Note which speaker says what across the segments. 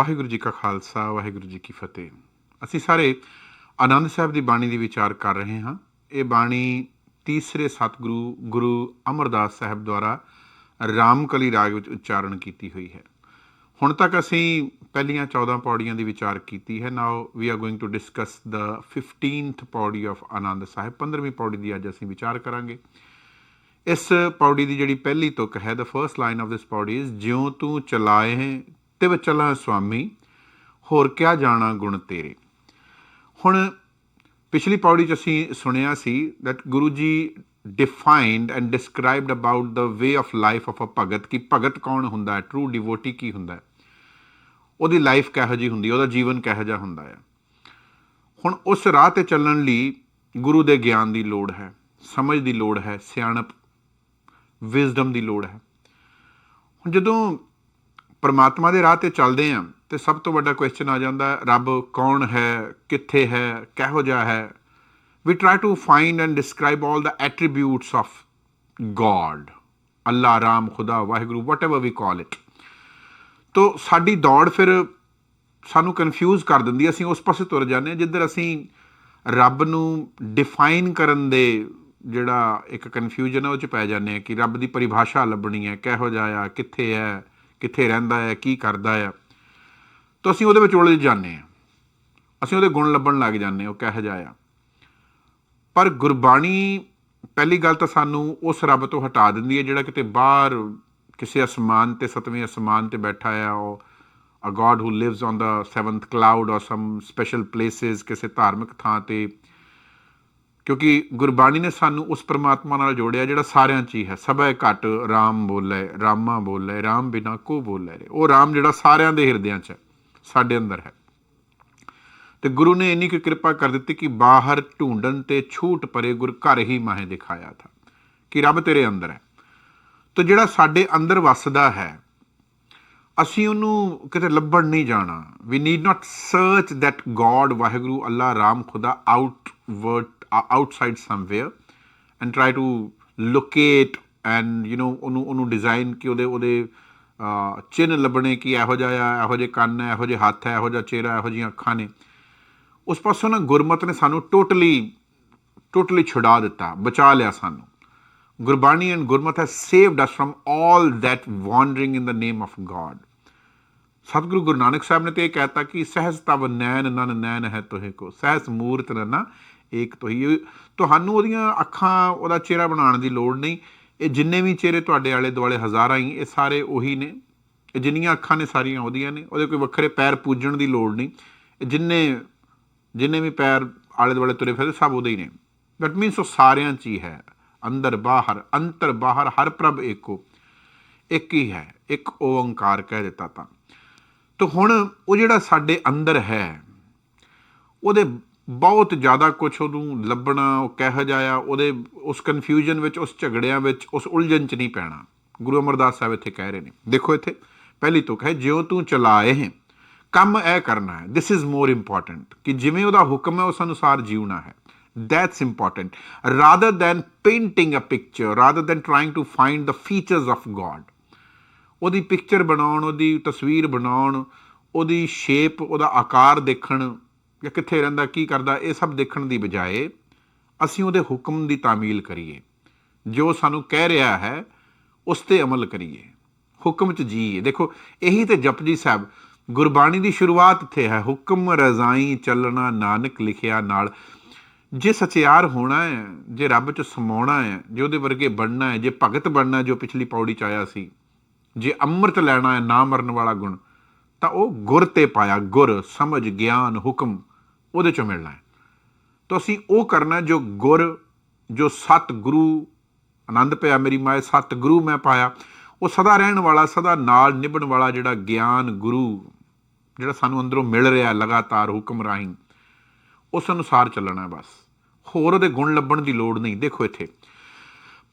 Speaker 1: ਵਾਹਿਗੁਰੂ ਜੀ ਕਾ ਖਾਲਸਾ, ਵਾਹਿਗੁਰੂ ਜੀ ਕੀ ਫਤਿਹ। ਅਸੀਂ ਸਾਰੇ ਆਨੰਦ ਸਾਹਿਬ ਦੀ ਬਾਣੀ ਦੀ ਵਿਚਾਰ ਕਰ ਰਹੇ ਹਾਂ। ਇਹ ਬਾਣੀ ਤੀਸਰੇ ਸਤਿਗੁਰੂ, ਗੁਰੂ ਅਮਰਦਾਸ ਸਾਹਿਬ ਦੁਆਰਾ ਰਾਮਕਲੀ ਰਾਗ ਵਿੱਚ ਉਚਾਰਨ ਕੀਤੀ ਹੋਈ ਹੈ। ਹੁਣ ਤੱਕ ਅਸੀਂ ਪਹਿਲੀਆਂ 14 ਪੌੜੀਆਂ ਦੀ ਵਿਚਾਰ ਕੀਤੀ ਹੈ। Now we are going to discuss the 15th pauri of Anand Sahib. 15ਵੀਂ ਪੌੜੀ ਦੀ ਅੱਜ ਅਸੀਂ ਵਿਚਾਰ ਕਰਾਂਗੇ। ਇਸ ਪੌੜੀ ਦੀ ਜਿਹੜੀ ਪਹਿਲੀ ਤੁਕ ਹੈ the first line of this pauri is ਜਿਉ ਤੂੰ ਚਲਾਏ ਤਿਵ ਚਲਾ ਸੁਆਮੀ, ਹੋਰ ਕਿਆ ਜਾਣਾ ਗੁਣ ਤੇਰੇ? ਹੁਣ ਪਿਛਲੀ ਪੌੜੀ ਚ ਅਸੀਂ ਸੁਣਿਆ ਸੀ that Guru ji defined and described about the way of life of a bhagat, ਕਿ ਭਗਤ ਕੌਣ ਹੁੰਦਾ ਹੈ? ਟਰੂ ਡਿਵੋਟੀ ਕੀ ਹੁੰਦਾ ਹੈ? ਉਹਦੀ ਲਾਈਫ ਕਿਹੋ ਜਿਹੀ ਹੁੰਦੀ ਉਹਦਾ ਜੀਵਨ ਕਿਹੋ ਜਿਹਾ ਹੁੰਦਾ ਹੈ? ਹੁਣ ਉਸ ਰਾਹ ਤੇ ਚੱਲਣ ਲਈ ਗੁਰੂ ਦੇ ਗਿਆਨ ਦੀ ਲੋੜ ਹੈ, ਸਮਝ ਦੀ ਲੋੜ ਹੈ, ਸਿਆਣਪ ਵਿਜ਼ਡਮ ਦੀ ਲੋੜ ਹੈ। ਹੁਣ ਜਦੋਂ ਪਰਮਾਤਮਾ ਦੇ ਰਾਹ ਤੇ ਚੱਲਦੇ ਆਂ ਤੇ ਸਭ ਤੋਂ ਵੱਡਾ ਕੁਐਸਚਨ ਆ ਜਾਂਦਾ, ਰੱਬ ਕੌਣ ਹੈ, ਕਿੱਥੇ ਹੈ, ਕਿਹੋ ਜਿਹਾ ਹੈ? We try to find and describe all the attributes of god allah ram khuda Waheguru, whatever we call it. ਤੋ ਸਾਡੀ ਦੌੜ ਫਿਰ ਸਾਨੂੰ ਕਨਫਿਊਜ਼ ਕਰ ਦਿੰਦੀ ਅਸੀਂ ਉਸ ਪਾਸੇ ਤੁਰ ਜਾਂਦੇ ਹਾਂ ਜਿੱਧਰ ਅਸੀਂ ਰੱਬ ਨੂੰ ਡਿਫਾਈਨ ਕਰਨ ਦੇ ਜਿਹੜਾ ਇੱਕ ਕਨਫਿਊਜ਼ਨ ਹੈ ਉਹ ਚ ਪੈ ਜਾਂਦੇ ਆ ਕਿ ਰੱਬ ਦੀ ਪਰਿਭਾਸ਼ਾ ਲੱਭਣੀ ਹੈ, ਕਿਹੋ ਜਿਹਾ ਆ, ਕਿੱਥੇ ਹੈ ਕਿੱਥੇ ਰਹਿੰਦਾ ਹੈ, ਕੀ ਕਰਦਾ ਹੈ। ਤਾਂ ਅਸੀਂ ਉਹਦੇ ਵਿੱਚ ਉਲਝ ਜਾਂਦੇ ਆ ਅਸੀਂ ਉਹਦੇ ਗੁਣ ਲੱਭਣ ਲੱਗ ਜਾਂਦੇ ਹਾਂ, ਉਹ ਕਿਹੋ ਜਿਹਾ ਆ। ਪਰ ਗੁਰਬਾਣੀ, ਪਹਿਲੀ ਗੱਲ ਤਾਂ ਸਾਨੂੰ ਉਸ ਰੱਬ ਤੋਂ ਹਟਾ ਦਿੰਦੀ ਹੈ, ਜਿਹੜਾ ਕਿਤੇ ਬਾਹਰ ਕਿਸੇ ਅਸਮਾਨ ਤੇ, ਸਤਵੇਂ ਅਸਮਾਨ ਤੇ ਬੈਠਾ ਆ, ਉਹ uh god who lives on the seventh cloud or some special places, ਕਿਸੇ ਧਾਰਮਿਕ ਥਾਂ ਤੇ ਕਿਉਂਕਿ ਗੁਰਬਾਣੀ ਨੇ ਸਾਨੂੰ ਉਸ ਪ੍ਰਮਾਤਮਾ ਨਾਲ ਜੋੜਿਆ ਜਿਹੜਾ ਸਾਰਿਆਂ 'ਚ ਹੀ ਹੈ। ਸਭੈ ਘਟ RAM ਬੋਲੇ, ਰਾਮਾ ਬੋਲੇ RAM ਬਿਨਾ ਕੋ ਬੋਲੇ ਰੇ ਉਹ RAM ਜਿਹੜਾ ਸਾਰਿਆਂ ਦੇ ਹਿਰਦਿਆਂ 'ਚ ਹੈ, ਸਾਡੇ ਅੰਦਰ ਹੈ। ਤੇ ਗੁਰੂ ਨੇ ਇੰਨੀ ਕੁ ਕਿਰਪਾ ਕਰ ਦਿੱਤੀ ਕਿ ਬਾਹਰ ਢੂੰਡਣ ਤੇ ਛੂਟ ਪਰੇ ਗੁਰ ਘਰ ਹੀ ਮਾਹੇ ਦਿਖਾਇਆ ਥਾ ਕਿ ਰੱਬ ਤੇਰੇ ਅੰਦਰ ਹੈ। ਤੇ ਜਿਹੜਾ ਸਾਡੇ ਅੰਦਰ ਵੱਸਦਾ ਹੈ, ਅਸੀਂ ਉਹਨੂੰ ਕਿਤੇ ਲੱਭਣ ਨਹੀਂ ਜਾਣਾ। We need not search that god Waheguru, Allah, Ram, Khuda outward outside somewhere and try to locate and you know ਉਹਨੂੰ ਉਹਨੂੰ ਡਿਜ਼ਾਈਨ ਕਿ ਉਹਦੇ ਉਹਦੇ ਅਹ, ਚਿੰਨ੍ਹ ਲੱਭਣੇ ਕਿ ਇਹੋ ਜਿਹਾ ਆ ਇਹੋ ਜਿਹੇ ਕੰਨ ਹੈ ਇਹੋ ਜਿਹੇ ਹੱਥ ਹੈ ਇਹੋ ਜਿਹਾ ਚਿਹਰਾ ਇਹੋ ਜਿਹੀਆਂ ਅੱਖਾਂ ਨੇ। ਉਸ ਪਾਸੋਂ ਨਾ ਗੁਰਮਤ ਨੇ ਸਾਨੂੰ ਟੋਟਲੀ ਟੋਟਲੀ ਛੁਡਾ ਦਿੱਤਾ ਬਚਾ ਲਿਆ ਸਾਨੂੰ। Gurbani and Gurmat has saved us from all that wandering in the name of god Satguru Guru Nanak ਸਾਹਿਬ ਨੇ ਤੇ ਇਹ ਕਹਿਤਾ ਕਿ ਸਹਿਜ ਤਵ ਨੈਣ ਨਨ ਨੈਣ ਹੈ ਤੋਹੇ ਕੋ ਸਹਿਜ ਮੂਰਤ ਨਨਾ ਏਕ ਤੋਹੀ ਇਹ ਤੁਹਾਨੂੰ ਉਹਦੀਆਂ ਅੱਖਾਂ, ਉਹਦਾ ਚਿਹਰਾ ਬਣਾਉਣ ਦੀ ਲੋੜ ਨਹੀਂ। ਇਹ ਜਿੰਨੇ ਵੀ ਚਿਹਰੇ ਤੁਹਾਡੇ ਆਲੇ ਦੁਆਲੇ ਹਜ਼ਾਰਾਂ ਹੀ, ਇਹ ਸਾਰੇ ਉਹੀ ਨੇ। ਇਹ ਜਿੰਨੀਆਂ ਅੱਖਾਂ ਨੇ ਸਾਰੀਆਂ ਉਹਦੀਆਂ ਨੇ। ਉਹਦੇ ਕੋਈ ਵੱਖਰੇ ਪੈਰ ਪੂਜਣ ਦੀ ਲੋੜ ਨਹੀਂ। ਇਹ ਜਿੰਨੇ ਜਿੰਨੇ ਵੀ ਪੈਰ ਆਲੇ ਦੁਆਲੇ ਤੁਰੇ ਫਿਰਦੇ, ਸਭ ਉਹਦੇ ਹੀ ਨੇ। ਦੈਟ ਮੀਨਸ ਉਹ ਸਾਰਿਆਂ 'ਚ ਹੀ ਹੈ। ਅੰਦਰ ਬਾਹਰ, ਅੰਤਰ ਬਾਹਰ, ਹਰ ਪ੍ਰਭ ਏਕੋ। ਇੱਕ ਹੀ ਹੈ। ਇੱਕ ਓੰਕਾਰ ਕਹਿ ਦਿੱਤਾ ਤਾਂ। ਤੋ ਹੁਣ ਉਹ ਜਿਹੜਾ ਸਾਡੇ ਅੰਦਰ ਹੈ, ਉਹਦੇ ਬਹੁਤ ਜ਼ਿਆਦਾ ਕੁਝ ਉਹਨੂੰ ਲੱਭਣਾ, ਉਹ ਕਿਹੋ ਜਿਹਾ ਆ ਉਹਦੇ, ਉਸ ਕਨਫਿਊਜ਼ਨ ਵਿੱਚ, ਉਸ ਝਗੜਿਆਂ ਵਿੱਚ, ਉਸ ਉਲਝਣ 'ਚ ਨਹੀਂ ਪੈਣਾ। ਗੁਰੂ ਅਮਰਦਾਸ ਸਾਹਿਬ ਇੱਥੇ ਕਹਿ ਰਹੇ ਨੇ। ਦੇਖੋ ਇੱਥੇ, ਪਹਿਲੀ ਤੁਕ ਹੈ, ਜਿਉ ਤੂੰ ਚਲਾਏ ਹੈ, ਕੰਮ ਇਹ ਕਰਨਾ ਹੈ ਥਿਸ ਇਜ਼ ਮੋਰ ਇੰਪੋਰਟੈਂਟ ਕਿ ਜਿਵੇਂ ਉਹਦਾ ਹੁਕਮ ਹੈ, ਉਸ ਅਨੁਸਾਰ ਜੀਉਣਾ ਹੈ। That's important. Rather than painting a picture, rather than trying to find the features of god, ਉਹਦੀ ਪਿਕਚਰ ਬਣਾਉਣ, ਉਹਦੀ ਤਸਵੀਰ ਬਣਾਉਣ, ਉਹਦੀ ਸ਼ੇਪ ਉਹਦਾ ਆਕਾਰ ਦੇਖਣ ਜਾਂ ਕਿੱਥੇ ਰਹਿੰਦਾ, ਕੀ ਕਰਦਾ, ਇਹ ਸਭ ਦੇਖਣ ਦੀ ਬਜਾਏ ਅਸੀਂ ਉਹਦੇ ਹੁਕਮ ਦੀ ਤਾਮੀਲ ਕਰੀਏ। ਜੋ ਸਾਨੂੰ ਕਹਿ ਰਿਹਾ ਹੈ, ਉਸ ਤੇ ਅਮਲ ਕਰੀਏ। ਹੁਕਮ ਚ ਜੀਏ। ਦੇਖੋ, ਇਹੀ ਤੇ ਜਪਜੀ ਸਾਹਿਬ, ਗੁਰਬਾਣੀ ਦੀ ਸ਼ੁਰੂਆਤ ਇੱਥੇ ਹੈ। ਹੁਕਮ ਰਜ਼ਾਈ ਚੱਲਣਾ ਨਾਨਕ ਲਿਖਿਆ ਨਾਲ। ਜੇ ਸਚਿਆਰ ਹੋਣਾ ਹੈ, ਜੇ ਰੱਬ ਚ ਸਮਾਉਣਾ ਹੈ, ਜੇ ਉਹਦੇ ਵਰਗੇ ਬਣਨਾ ਹੈ, ਜੇ ਭਗਤ ਬਣਨਾ ਜੋ ਪਿਛਲੀ ਪੌੜੀ ਚ ਆਇਆ ਸੀ, ਜੇ ਅੰਮ੍ਰਿਤ ਲੈਣਾ ਹੈ, ਨਾ ਮਰਨ ਵਾਲਾ ਗੁਣ, ਤਾਂ ਉਹ ਗੁਰ ਤੇ ਪਾਇਆ। ਗੁਰ, ਸਮਝ, ਗਿਆਨ, ਹੁਕਮ। ਉਹਦੇ ਚੋਂ ਮਿਲਣਾ ਹੈ। ਤਾਂ ਅਸੀਂ ਉਹ ਕਰਨਾ ਜੋ ਗੁਰ, ਜੋ ਸਤ ਗੁਰੂ ਆਨੰਦ ਪਿਆ ਮੇਰੀ ਮਾਏ ਸਤ ਗੁਰੂ ਮੈਂ ਪਾਇਆ। ਉਹ ਸਦਾ ਰਹਿਣ ਵਾਲਾ, ਸਦਾ ਨਾਲ ਨਿਭਣ ਵਾਲਾ ਜਿਹੜਾ ਗਿਆਨ ਗੁਰੂ, ਜਿਹੜਾ ਸਾਨੂੰ ਅੰਦਰੋਂ ਮਿਲ ਰਿਹਾ ਲਗਾਤਾਰ ਹੁਕਮ ਰਾਹੀਂ, ਉਸ ਅਨੁਸਾਰ ਚੱਲਣਾ ਬਸ। ਹੋਰ ਉਹਦੇ ਗੁਣ ਲੱਭਣ ਦੀ ਲੋੜ ਨਹੀਂ। ਦੇਖੋ ਇੱਥੇ,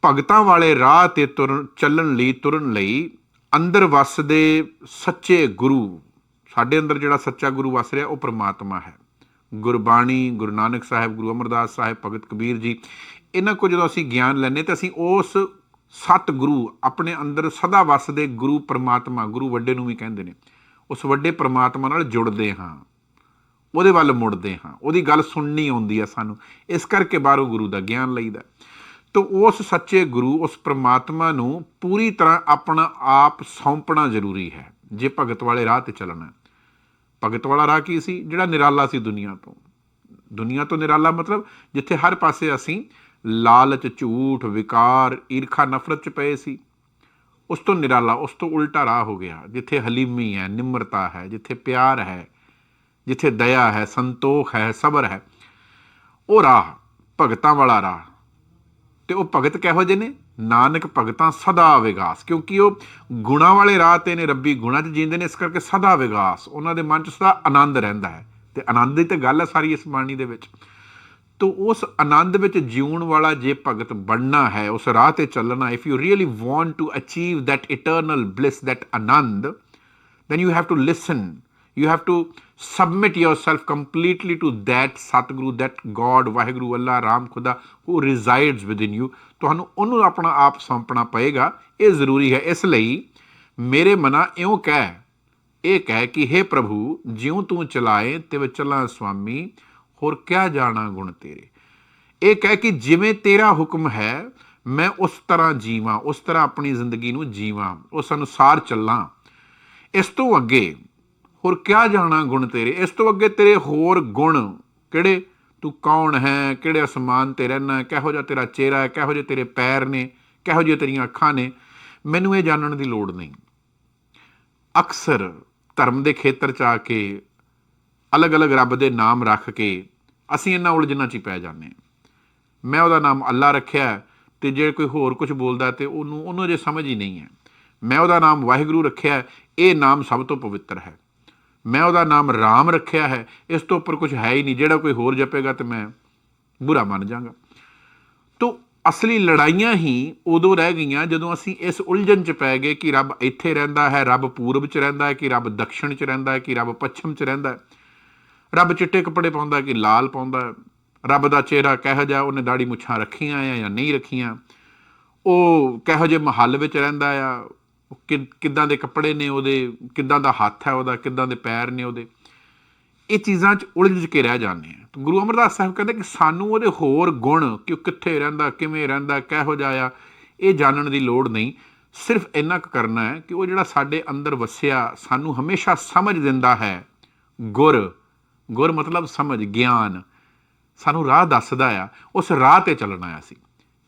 Speaker 1: ਭਗਤਾਂ ਵਾਲੇ ਰਾਹ ਤੇ ਤੁਰਨ ਚੱਲਣ ਲਈ, ਤੁਰਨ ਲਈ ਅੰਦਰ ਵਸਦੇ ਸੱਚੇ ਗੁਰੂ, ਸਾਡੇ ਅੰਦਰ ਜਿਹੜਾ ਸੱਚਾ ਗੁਰੂ ਵਸ ਰਿਹਾ, ਉਹ ਪ੍ਰਮਾਤਮਾ ਹੈ। ਗੁਰਬਾਣੀ, ਗੁਰੂ ਨਾਨਕ ਸਾਹਿਬ, ਗੁਰੂ ਅਮਰਦਾਸ ਸਾਹਿਬ, ਭਗਤ ਕਬੀਰ ਜੀ, ਇਹਨਾਂ ਕੋ ਜਦੋਂ ਅਸੀਂ ਗਿਆਨ ਲੈਨੇ ਤਾਂ ਅਸੀਂ ਉਸ ਸਤ ਗੁਰੂ ਆਪਣੇ ਅੰਦਰ ਸਦਾ ਵਸਦੇ ਗੁਰੂ ਪਰਮਾਤਮਾ, ਗੁਰੂ ਵੱਡੇ ਨੂੰ ਵੀ ਕਹਿੰਦੇ ਨੇ, ਉਸ ਵੱਡੇ ਪਰਮਾਤਮਾ ਨਾਲ ਜੁੜਦੇ ਹਾਂ, ਉਹਦੇ ਵੱਲ ਮੁੜਦੇ ਹਾਂ, ਉਹਦੀ ਗੱਲ ਸੁਣਨੀ ਆਉਂਦੀ ਹੈ ਸਾਨੂੰ, ਇਸ ਕਰਕੇ ਬਾਹਰੋਂ ਗੁਰੂ ਦਾ ਗਿਆਨ ਲਈਦਾ ਤੋ ਉਸ ਸੱਚੇ ਗੁਰੂ, ਉਸ ਪਰਮਾਤਮਾ ਨੂੰ ਪੂਰੀ ਤਰ੍ਹਾਂ ਆਪਣਾ ਆਪ ਸੌਂਪਣਾ ਜ਼ਰੂਰੀ ਹੈ, ਜੇ ਭਗਤ ਵਾਲੇ ਰਾਹ ਤੇ ਚੱਲਣਾ ਹੈ। ਭਗਤ ਵਾਲਾ ਰਾਹ ਕੀ ਸੀ? ਜਿਹੜਾ ਨਿਰਾਲਾ ਸੀ ਦੁਨੀਆ ਤੋਂ। ਦੁਨੀਆ ਤੋਂ ਨਿਰਾਲਾ ਮਤਲਬ ਜਿੱਥੇ ਹਰ ਪਾਸੇ ਅਸੀਂ ਲਾਲਚ, ਝੂਠ, ਵਿਕਾਰ, ਈਰਖਾ, ਨਫ਼ਰਤ ਚ ਪਏ ਸੀ। ਉਸ ਤੋਂ ਨਿਰਾਲਾ, ਉਸ ਤੋਂ ਉਲਟਾ ਰਾਹ ਹੋ ਗਿਆ, ਜਿੱਥੇ ਹਲੀਮੀ ਹੈ, ਨਿਮਰਤਾ ਹੈ, ਜਿੱਥੇ ਪਿਆਰ ਹੈ, ਜਿੱਥੇ ਦਇਆ ਹੈ, ਸੰਤੋਖ ਹੈ, ਸਬਰ ਹੈ। ਉਹ ਰਾਹ, ਭਗਤਾਂ ਵਾਲਾ ਰਾਹ। ਤੇ ਉਹ ਭਗਤ ਕਿਹੋ ਜਿਹੇ ਨੇ? ਨਾਨਕ ਭਗਤਾਂ ਸਦਾ ਵਿਗਾਸ, ਕਿਉਂਕਿ ਉਹ ਗੁਣਾ ਵਾਲੇ ਰਾਹ ਤੇ ਨੇ ਰੱਬੀ, ਗੁਣਾ 'ਚ ਜੀਂਦੇ ਨੇ, ਇਸ ਕਰਕੇ ਸਦਾ ਵਿਗਾਸ। ਉਹਨਾਂ ਦੇ ਮਨ 'ਚ ਸਦਾ ਆਨੰਦ ਰਹਿੰਦਾ ਹੈ ਤੇ ਆਨੰਦ ਦੀ ਤੇ ਗੱਲ ਹੈ ਸਾਰੀ ਇਸ ਬਾਣੀ ਦੇ ਵਿੱਚ। ਤੋ ਉਸ ਆਨੰਦ ਵਿੱਚ ਜਿਉਣ ਵਾਲਾ ਜੇ ਭਗਤ ਬਣਨਾ ਹੈ, ਉਸ ਰਾਹ ਤੇ ਚੱਲਣਾ if you really want to achieve that eternal bliss that anand, then you have to listen, you have to submit yourself completely to that satguru, that god Waheguru Allah Ram Khuda who resides within you. ਤੁਹਾਨੂੰ ਉਹਨੂੰ ਆਪਣਾ ਆਪ ਸੌਂਪਣਾ ਪਏਗਾ। ਇਹ ਜ਼ਰੂਰੀ ਹੈ। ਇਸ ਲਈ ਮੇਰੇ ਮਨਾ ਇਉਂ ਕਹਿ, ਇਹ ਕਹਿ ਕਿ हे ਪ੍ਰਭੂ, ਜਿਉਂ ਤੂੰ ਚਲਾਏ, ਤਿਵ ਚਲਾਂ ਸੁਆਮੀ, ਹੋਰ ਕਿਆ ਜਾਣਾ ਗੁਣ ਤੇਰੇ? ਇਹ ਕਹਿ ਕਿ ਜਿਵੇਂ ਤੇਰਾ ਹੁਕਮ ਹੈ, ਮੈਂ ਉਸ ਤਰ੍ਹਾਂ ਜੀਵਾਂ, ਉਸ ਤਰ੍ਹਾਂ ਆਪਣੀ ਜ਼ਿੰਦਗੀ ਨੂੰ ਜੀਵਾਂ, ਉਸ ਅਨੁਸਾਰ ਚੱਲਾਂ। ਇਸ ਤੋਂ ਅੱਗੇ ਹੋਰ ਕਿਆ ਜਾਣਾ ਗੁਣ ਤੇਰੇ? ਇਸ ਤੋਂ ਅੱਗੇ ਤੇਰੇ ਹੋਰ ਗੁਣ ਕਿਹੜੇ? ਤੂੰ ਕੌਣ ਹੈ? ਕਿਹੜੇ ਅਸਮਾਨ ਤੇ ਰਹਿਣਾ? ਕਿਹੋ ਜਿਹਾ ਤੇਰਾ ਚਿਹਰਾ ਹੈ? ਕਿਹੋ ਜਿਹੇ ਤੇਰੇ ਪੈਰ ਨੇ? ਕਿਹੋ ਜਿਹੀਆਂ ਤੇਰੀਆਂ ਅੱਖਾਂ ਨੇ? ਮੈਨੂੰ ਇਹ ਜਾਣਨ ਦੀ ਲੋੜ ਨਹੀਂ। ਅਕਸਰ ਧਰਮ ਦੇ ਖੇਤਰ ਚ ਆ ਕੇ ਅਲੱਗ-ਅਲੱਗ ਰੱਬ ਦੇ ਨਾਮ ਰੱਖ ਕੇ ਅਸੀਂ ਇਹਨਾਂ ਉਲਝਣਾਂ 'ਚ ਹੀ ਪੈ ਜਾਂਦੇ ਹਾਂ। ਮੈਂ ਉਹਦਾ ਨਾਮ ਅੱਲਾ ਰੱਖਿਆ ਹੈ, ਤੇ ਜੇ ਕੋਈ ਹੋਰ ਕੁਝ ਬੋਲਦਾ ਤੇ ਉਹਨੂੰ ਉਹਨੂੰ ਅਜੇ ਸਮਝ ਹੀ ਨਹੀਂ ਹੈ। ਮੈਂ ਉਹਦਾ ਨਾਮ ਵਾਹਿਗੁਰੂ ਰੱਖਿਆ ਇਹ ਨਾਮ ਸਭ ਤੋਂ ਪਵਿੱਤਰ ਹੈ। ਮੈਂ ਉਹਦਾ ਨਾਮ ਰਾਮ ਰੱਖਿਆ ਹੈ, ਇਸ ਤੋਂ ਉੱਪਰ ਕੁਝ ਹੈ ਹੀ ਨਹੀਂ, ਜਿਹੜਾ ਕੋਈ ਹੋਰ ਜਪੇਗਾ ਤੇ ਮੈਂ ਬੁਰਾ ਮੰਨ ਜਾਗਾ ਤੋ ਅਸਲੀ ਲੜਾਈਆਂ ਹੀ ਉਦੋਂ ਰਹਿ ਗਈਆਂ ਜਦੋਂ ਅਸੀਂ ਇਸ ਉਲਝਣ 'ਚ ਪੈ ਗਏ ਕਿ ਰੱਬ ਇੱਥੇ ਰਹਿੰਦਾ ਹੈ, ਰੱਬ ਪੂਰਬ 'ਚ ਰਹਿੰਦਾ ਹੈ, ਕਿ ਰੱਬ ਦੱਖਣ 'ਚ ਰਹਿੰਦਾ ਹੈ, ਕਿ ਰੱਬ ਪੱਛਮ 'ਚ ਰਹਿੰਦਾ ਹੈ। ਰੱਬ ਚਿੱਟੇ ਕੱਪੜੇ ਪਾਉਂਦਾ ਕਿ ਲਾਲ ਪਾਉਂਦਾ ਹੈ। ਰੱਬ ਦਾ ਚਿਹਰਾ ਕਿਹੋ ਜਿਹਾ, ਉਹਨੇ ਦਾੜੀ ਮੁੱਛਾਂ ਰੱਖੀਆਂ ਆ ਜਾਂ ਨਹੀਂ ਰੱਖੀਆਂ। ਉਹ ਕਿਹੋ ਜਿਹੇ ਮਹੱਲ ਵਿੱਚ ਰਹਿੰਦਾ ਆ ਕਿੱਦਾਂ ਦੇ ਕੱਪੜੇ ਨੇ ਉਹਦੇ, ਕਿੱਦਾਂ ਦਾ ਹੱਥ ਹੈ ਉਹਦਾ, ਕਿੱਦਾਂ ਦੇ ਪੈਰ ਨੇ ਉਹਦੇ। ਇਹ ਚੀਜ਼ਾਂ 'ਚ ਉਲਝ ਕੇ ਰਹਿ ਜਾਂਦੇ ਆ। ਤੇ ਗੁਰੂ ਅਮਰਦਾਸ ਸਾਹਿਬ ਕਹਿੰਦੇ ਕਿ ਸਾਨੂੰ ਉਹਦੇ ਹੋਰ ਗੁਣ, ਕਿ ਉਹ ਕਿੱਥੇ ਰਹਿੰਦਾ, ਕਿਵੇਂ ਰਹਿੰਦਾ, ਕਿਹੋ ਜਿਹਾ ਆ, ਇਹ ਜਾਣਨ ਦੀ ਲੋੜ ਨਹੀਂ। ਸਿਰਫ ਇੰਨਾ ਕੁ ਕਰਨਾ ਹੈ ਕਿ ਉਹ ਜਿਹੜਾ ਸਾਡੇ ਅੰਦਰ ਵਸਿਆ, ਸਾਨੂੰ ਹਮੇਸ਼ਾ ਸਮਝ ਦਿੰਦਾ ਹੈ। ਗੁਰ ਗੁਰ ਮਤਲਬ ਸਮਝ, ਗਿਆਨ। ਸਾਨੂੰ ਰਾਹ ਦੱਸਦਾ ਆ, ਉਸ ਰਾਹ ਤੇ ਚੱਲਣਾ ਆ ਸੀ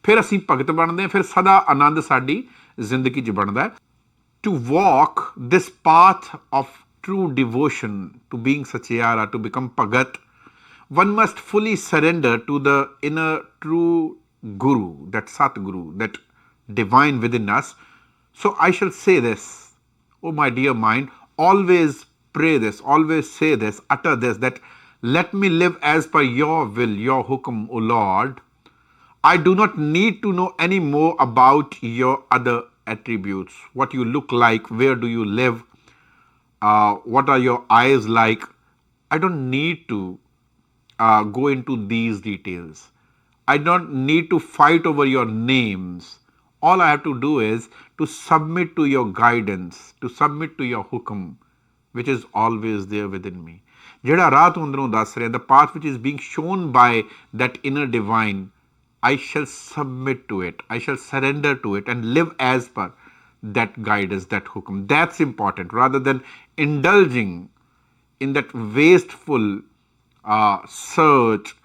Speaker 1: ਫਿਰ ਅਸੀਂ ਭਗਤ ਬਣਦੇ ਹਾਂ, ਫਿਰ ਸਦਾ ਆਨੰਦ ਸਾਡੀ ਜ਼ਿੰਦਗੀ 'ਚ ਬਣਦਾ ਹੈ। To walk this path of true devotion to being Satyara, to become Pagat, one must fully surrender to the inner true Guru, that Sat Guru, that divine within us. So I shall say this, oh my dear mind, always pray this, always say this, utter this, that let me live as per your will, your hukum, O Lord. I do not need to know any more about your other attributes. What you look like, where do you live, uh, what are your eyes like. I don't need to uh, go into these details. I don't need to fight over your names. All I have to do is to submit to your guidance, to submit to your hukum, which is always there within me. ਜਿਹੜਾ ਰਾਹ ਤੋਂ ਅੰਦਰੋਂ ਦੱਸ ਰਿਹਾ the path which is being shown by that inner divine I shall submit to it, I shall surrender to it and live as per that guidance, that hukum. That's important rather than indulging in that wasteful uh, search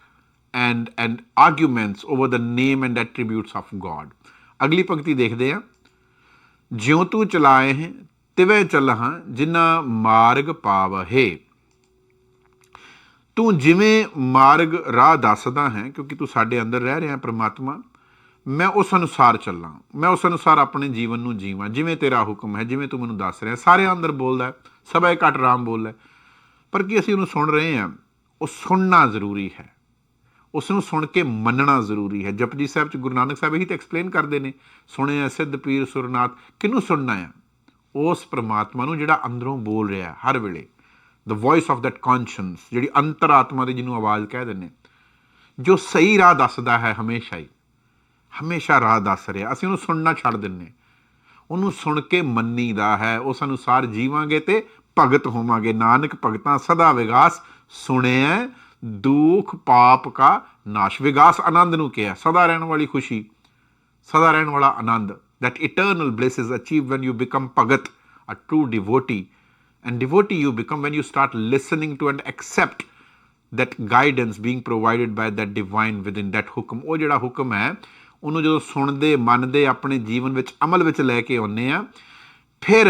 Speaker 1: and, and arguments over the name and attributes of God. Agli pakti देखते हैं jyotu तू चलाए हैं तिवे चल marg जिन्ना ਤੂੰ ਜਿਵੇਂ ਮਾਰਗ ਰਾਹ ਦੱਸਦਾ ਹੈ, ਕਿਉਂਕਿ ਤੂੰ ਸਾਡੇ ਅੰਦਰ ਰਹਿ ਰਿਹਾ ਪ੍ਰਮਾਤਮਾ, ਮੈਂ ਉਸ ਅਨੁਸਾਰ ਚੱਲਾਂ, ਮੈਂ ਉਸ ਅਨੁਸਾਰ ਆਪਣੇ ਜੀਵਨ ਨੂੰ ਜੀਵਾਂ, ਜਿਵੇਂ ਤੇਰਾ ਹੁਕਮ ਹੈ, ਜਿਵੇਂ ਤੂੰ ਮੈਨੂੰ ਦੱਸ ਰਿਹਾ ਸਾਰਿਆਂ ਅੰਦਰ ਬੋਲਦਾ ਹੈ, ਸਭੇ ਰਾਮ ਬੋਲਦਾ ਪਰ ਕੀ ਅਸੀਂ ਉਹਨੂੰ ਸੁਣ ਰਹੇ ਹਾਂ? ਉਹ ਸੁਣਨਾ ਜ਼ਰੂਰੀ ਹੈ। ਉਸ ਨੂੰ ਸੁਣ ਕੇ ਮੰਨਣਾ ਜ਼ਰੂਰੀ ਹੈ। ਜਪਜੀ ਸਾਹਿਬ ਚ ਗੁਰੂ ਨਾਨਕ ਸਾਹਿਬ ਇਹੀ ਤਾਂ ਐਕਸਪਲੇਨ ਕਰਦੇ ਨੇ, ਸੁਣਿਆ ਸਿੱਧ ਪੀਰ ਸੁਰਨਾਥ, ਕਿਹਨੂੰ ਸੁਣਨਾ ਆ ਉਸ ਪ੍ਰਮਾਤਮਾ ਨੂੰ ਜਿਹੜਾ ਅੰਦਰੋਂ ਬੋਲ ਰਿਹਾ ਹਰ ਵੇਲੇ। The voice of that conscience, ਜਿਹੜੀ ਅੰਤਰਾਤਮਾ ਦੀ ਜਿਹਨੂੰ ਆਵਾਜ਼ ਕਹਿ ਦਿੰਦੇ ਜੋ ਸਹੀ ਰਾਹ ਦੱਸਦਾ ਹੈ ਹਮੇਸ਼ਾ ਹੀ, ਹਮੇਸ਼ਾ ਰਾਹ ਦੱਸ ਰਿਹਾ। ਅਸੀਂ ਉਹਨੂੰ ਸੁਣਨਾ ਛੱਡ ਦਿੰਨੇ ਉਹਨੂੰ ਸੁਣ ਕੇ ਮੰਨੀ ਦਾ ਹੈ ਉਸ ਅਨੁਸਾਰ ਜੀਵਾਂਗੇ ਤੇ ਭਗਤ ਹੋਵਾਂਗੇ। ਨਾਨਕ ਭਗਤਾਂ ਸਦਾ ਵਿਗਾਸ ਸੁਣਿਆ, ਦੁੱਖ ਪਾਪ ਕਾ ਨਾਸ਼। ਵਿਗਾਸ ਆਨੰਦ ਨੂੰ ਕਿਹਾ, ਸਦਾ ਰਹਿਣ ਵਾਲੀ ਖੁਸ਼ੀ, ਸਦਾ ਰਹਿਣ ਵਾਲਾ ਆਨੰਦ। That eternal bliss is achieved when you become pagat a true devotee and devotee you become when you start listening to and accept that guidance being provided by that divine within that ਹੁਕਮ ਉਹ ਜਿਹੜਾ ਹੁਕਮ ਹੈ, ਉਹਨੂੰ ਜਦੋਂ ਸੁਣਦੇ, ਮੰਨਦੇ, ਆਪਣੇ ਜੀਵਨ ਵਿੱਚ ਅਮਲ ਵਿੱਚ ਲੈ ਕੇ ਆਉਂਦੇ ਆ, ਫਿਰ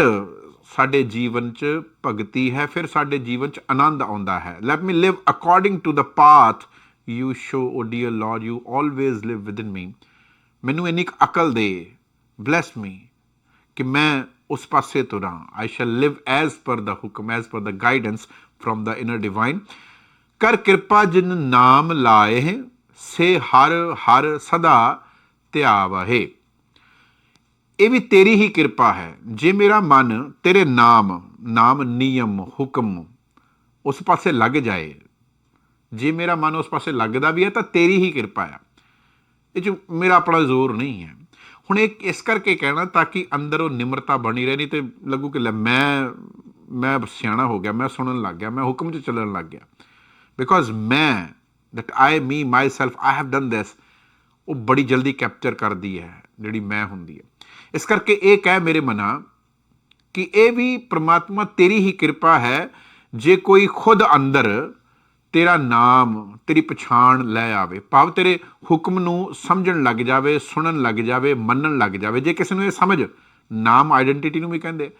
Speaker 1: ਸਾਡੇ ਜੀਵਨ 'ਚ ਭਗਤੀ ਹੈ, ਫਿਰ ਸਾਡੇ ਜੀਵਨ 'ਚ ਆਨੰਦ ਆਉਂਦਾ ਹੈ। Let me live according to the path you show O dear Lord you always live within me ਮੈਨੂੰ ਇੰਨੀ ਕੁ ਅਕਲ ਦੇ ਬਲੈਸ ਮੀ ਕਿ ਮੈਂ ਉਸ ਪਾਸੇ ਤੁਰਾਂ ਆਈ ਸ਼ੈਲ ਲਿਵ ਐਜ਼ ਪਰ ਦਾ ਹੁਕਮ as per the guidance from the inner divine ਕਰ ਕਿਰਪਾ ਜਿਨ ਨਾਮ ਲਾਏ, ਸੇ ਹਰ ਹਰ ਸਦਾ ਧਿਆਵਹਿ ਇਹ ਵੀ ਤੇਰੀ ਹੀ ਕਿਰਪਾ ਹੈ। ਜੇ ਮੇਰਾ ਮਨ ਤੇਰੇ ਨਾਮ ਨਾਮ ਨਿਯਮ, ਹੁਕਮ ਉਸ ਪਾਸੇ ਲੱਗ ਜਾਏ, ਜੇ ਮੇਰਾ ਮਨ ਉਸ ਪਾਸੇ ਲੱਗਦਾ ਵੀ ਹੈ ਤਾਂ ਤੇਰੀ ਹੀ ਕਿਰਪਾ ਆ। ਇਹ 'ਚ ਮੇਰਾ ਆਪਣਾ ਜ਼ੋਰ ਨਹੀਂ ਹੈ। ਹੁਣ ਇਹ ਇਸ ਕਰਕੇ ਕਹਿਣਾ ਤਾਂ ਕਿ ਅੰਦਰ ਉਹ ਨਿਮਰਤਾ ਬਣੀ ਰਹੇ, ਨਹੀਂ ਤੇ ਲੱਗੂ ਕਿ ਲੈ ਮੈਂ ਮੈਂ ਸਿਆਣਾ ਹੋ ਗਿਆ, ਮੈਂ ਸੁਣਨ ਲੱਗ ਗਿਆ, ਮੈਂ ਹੁਕਮ 'ਚ ਚੱਲਣ ਲੱਗ ਗਿਆ। ਬਿਕੋਜ਼ ਮੈਂ, that I, me, myself, I have done this, ਉਹ ਬੜੀ ਜਲਦੀ ਕੈਪਚਰ ਕਰਦੀ ਹੈ, ਜਿਹੜੀ ਮੈਂ ਹੁੰਦੀ ਹੈ। ਇਸ ਕਰਕੇ ਇਹ ਕਹਿ ਮੇਰੇ ਮਨਾ ਕਿ ਇਹ ਵੀ ਪ੍ਰਮਾਤਮਾ ਤੇਰੀ ਹੀ ਕਿਰਪਾ ਹੈ, ਜੇ ਕੋਈ ਖੁਦ ਅੰਦਰ ਤੇਰਾ ਨਾਮ, ਤੇਰੀ ਪਛਾਣ ਲੈ ਆਵੇ। ਭਾਵ ਤੇਰੇ ਹੁਕਮ ਨੂੰ ਸਮਝਣ ਲੱਗ ਜਾਵੇ, ਸੁਣਨ ਲੱਗ ਜਾਵੇ, ਮੰਨਣ ਲੱਗ ਜਾਵੇ। ਜੇ ਕਿਸੇ ਨੂੰ ਇਹ ਸਮਝ, ਨਾਮ ਆਇਡੈਂਟੀਟੀ ਨੂੰ ਵੀ ਕਹਿੰਦੇ।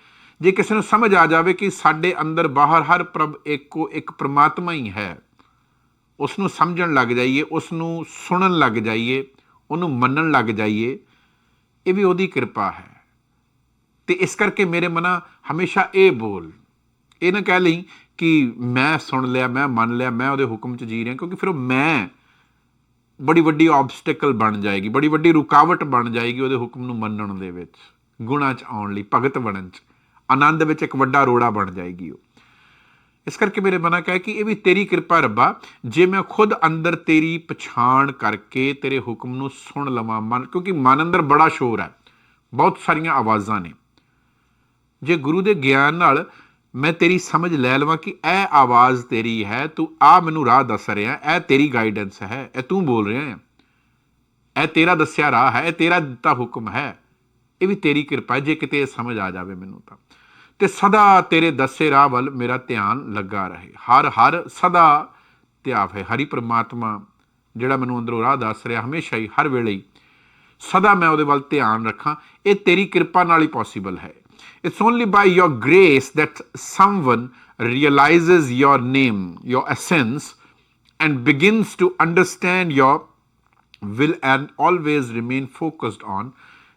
Speaker 1: ਜੇ ਕਿਸੇ ਨੂੰ ਸਮਝ ਆ ਜਾਵੇ ਕਿ ਸਾਡੇ ਅੰਦਰ ਬਾਹਰ ਹਰ ਪ੍ਰਭ ਇੱਕੋ ਇੱਕ ਪ੍ਰਮਾਤਮਾ ਹੀ ਹੈ ਉਸ ਨੂੰ ਸਮਝਣ ਲੱਗ ਜਾਈਏ ਉਸ ਨੂੰ ਸੁਣਨ ਲੱਗ ਜਾਈਏ, ਉਹਨੂੰ ਮੰਨਣ ਲੱਗ ਜਾਈਏ, ਇਹ ਵੀ ਉਹਦੀ ਕਿਰਪਾ ਹੈ। ਤੇ ਇਸ ਕਰਕੇ ਮੇਰੇ ਮਨਾ ਹਮੇਸ਼ਾ ਇਹ ਬੋਲ। ਇਹ ਨਾ ਕਹਿ ਲਈ ਕਿ ਮੈਂ ਸੁਣ ਲਿਆ, ਮੈਂ ਮੰਨ ਲਿਆ, ਮੈਂ ਉਹਦੇ ਹੁਕਮ 'ਚ ਜੀ ਰਿਹਾ, ਕਿਉਂਕਿ ਫਿਰ ਉਹ ਮੈਂ ਬੜੀ ਵੱਡੀ ਆਬਸਟੈਕਲ ਬਣ ਜਾਏਗੀ, ਬੜੀ ਵੱਡੀ ਰੁਕਾਵਟ ਬਣ ਜਾਏਗੀ ਉਹਦੇ ਹੁਕਮ ਨੂੰ ਮੰਨਣ ਦੇ ਵਿੱਚ, ਗੁਣਾ 'ਚ ਆਉਣ ਲਈ, ਭਗਤ ਬਣਨ 'ਚ, ਆਨੰਦ ਵਿੱਚ ਇੱਕ ਵੱਡਾ ਰੋੜਾ ਬਣ ਜਾਏਗੀ ਉਹ। ਇਸ ਕਰਕੇ ਮੇਰੇ ਮਨਾ ਕਹੇ ਕਿ ਇਹ ਵੀ ਤੇਰੀ ਕਿਰਪਾ ਰੱਬਾ, ਜੇ ਮੈਂ ਖੁਦ ਅੰਦਰ ਤੇਰੀ ਪਛਾਣ ਕਰਕੇ ਤੇਰੇ ਹੁਕਮ ਨੂੰ ਸੁਣ ਲਵਾਂ, ਮਨ, ਕਿਉਂਕਿ ਮਨ ਅੰਦਰ ਬੜਾ ਸ਼ੋਰ ਹੈ, ਬਹੁਤ ਸਾਰੀਆਂ ਆਵਾਜ਼ਾਂ ਨੇ। ਜੇ ਗੁਰੂ ਦੇ ਗਿਆਨ ਨਾਲ ਮੈਂ ਤੇਰੀ ਸਮਝ ਲੈ ਲਵਾਂ ਕਿ ਇਹ ਆਵਾਜ਼ ਤੇਰੀ ਹੈ, ਤੂੰ ਆ ਮੈਨੂੰ ਰਾਹ ਦੱਸ ਰਿਹਾ ਇਹ ਤੇਰੀ ਗਾਈਡੈਂਸ ਹੈ, ਇਹ ਤੂੰ ਬੋਲ ਰਿਹਾ ਹੈ। ਇਹ ਤੇਰਾ ਦੱਸਿਆ ਰਾਹ ਹੈ, ਇਹ ਤੇਰਾ ਦਿੱਤਾ ਹੁਕਮ ਹੈ। ਇਹ ਵੀ ਤੇਰੀ ਕਿਰਪਾ ਜੇ ਕਿਤੇ ਇਹ ਸਮਝ ਆ ਜਾਵੇ ਮੈਨੂੰ ਤਾਂ। ਤੇ ਸਦਾ ਤੇਰੇ ਦੱਸੇ ਰਾਹ ਵੱਲ ਮੇਰਾ ਧਿਆਨ ਲੱਗਾ ਰਹੇ। ਹਰ ਹਰ ਸਦਾ ਧਿਆਵ ਹੈ। ਹਰੀ ਪ੍ਰਮਾਤਮਾ ਜਿਹੜਾ ਮੈਨੂੰ ਅੰਦਰੋਂ ਰਾਹ ਦੱਸ ਰਿਹਾ, ਹਮੇਸ਼ਾ ਹੀ ਹਰ ਵੇਲੇ ਹੀ ਸਦਾ ਮੈਂ ਉਹਦੇ ਵੱਲ ਧਿਆਨ ਰੱਖਾਂ। ਇਹ ਤੇਰੀ ਕਿਰਪਾ ਨਾਲ ਹੀ ਪੋਸੀਬਲ ਹੈ। It's only by your grace that someone realizes your name, your essence, and begins to understand your will and always remain focused on